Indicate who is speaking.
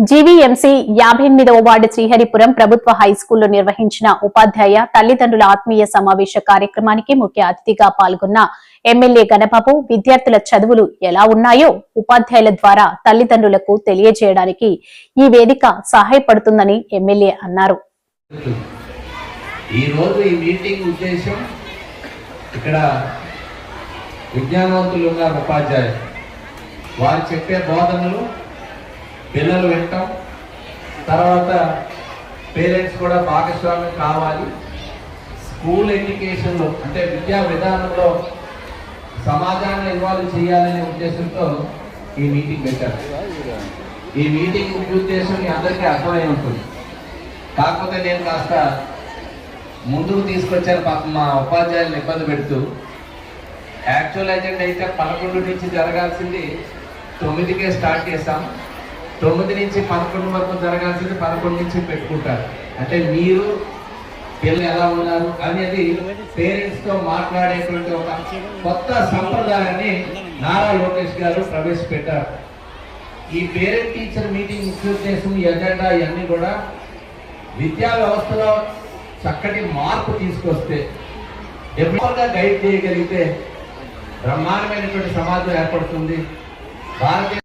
Speaker 1: GVMC యాభై ఎనిమిదవ ward Sriharipuram ప్రభుత్వ హైస్కూల్లో నిర్వహించిన ఉపాధ్యాయ తల్లిదండ్రుల ఆత్మీయ సమావేశ కార్యక్రమానికి ముఖ్య అతిథిగా పాల్గొన్న ఎమ్మెల్యే గణబాబు విద్యార్థుల చదువులు ఎలా ఉన్నాయో ఉపాధ్యాయుల ద్వారా తల్లిదండ్రులకు తెలియజేయడానికి ఈ వేదిక సహాయపడుతుందని ఎమ్మెల్యే అన్నారు.
Speaker 2: ఇక్కడ విజ్ఞానవంతులు ఉన్నారు ఉపాధ్యాయులు. వారు చెప్పే బోధనలు పిల్లలు వింటాం. తర్వాత పేరెంట్స్ కూడా భాగస్వామ్యం కావాలి. స్కూల్ ఎడ్యుకేషన్లో అంటే విద్యా విధానంలో సమాజాన్ని ఇన్వాల్వ్ చేయాలనే ఉద్దేశంతో ఈ మీటింగ్ పెట్టారు. ఈ మీటింగ్ ముఖ్య ఉద్దేశం మీ అందరికీ అర్థమై ఉంటుంది. కాకపోతే నేను కాస్త ముందుకు తీసుకొచ్చాను పాప మా ఉపాధ్యాయులను ఇబ్బంది పెడుతూ. యాక్చువల్ ఎజెండా అయితే పదకొండు నుంచి జరగాల్సింది తొమ్మిదికే స్టార్ట్ చేస్తాం తొమ్మిది నుంచి పదకొండు వరకు జరగాల్సింది పదకొండు నుంచి పెట్టుకుంటారు. అంటే మీరు పిల్లలు ఎలా ఉన్నారు అనేది పేరెంట్స్తో మాట్లాడేటువంటి ఒక కొత్త సంప్రదాయాన్ని నారా లోకేష్ గారు ప్రవేశపెట్టారు. ఈ పేరెంట్ టీచర్ మీటింగ్ ముఖ్య ఉద్దేశం ఎజెండా ఇవన్నీ కూడా విద్యా వ్యవస్థలో చక్కటి మార్పు తీసుకొస్తే ఎప్పుడుగా గైడ్ చేయగలిగితే బ్రహ్మాండమైనటువంటి సమాజం ఏర్పడుతుంది. భారతీయ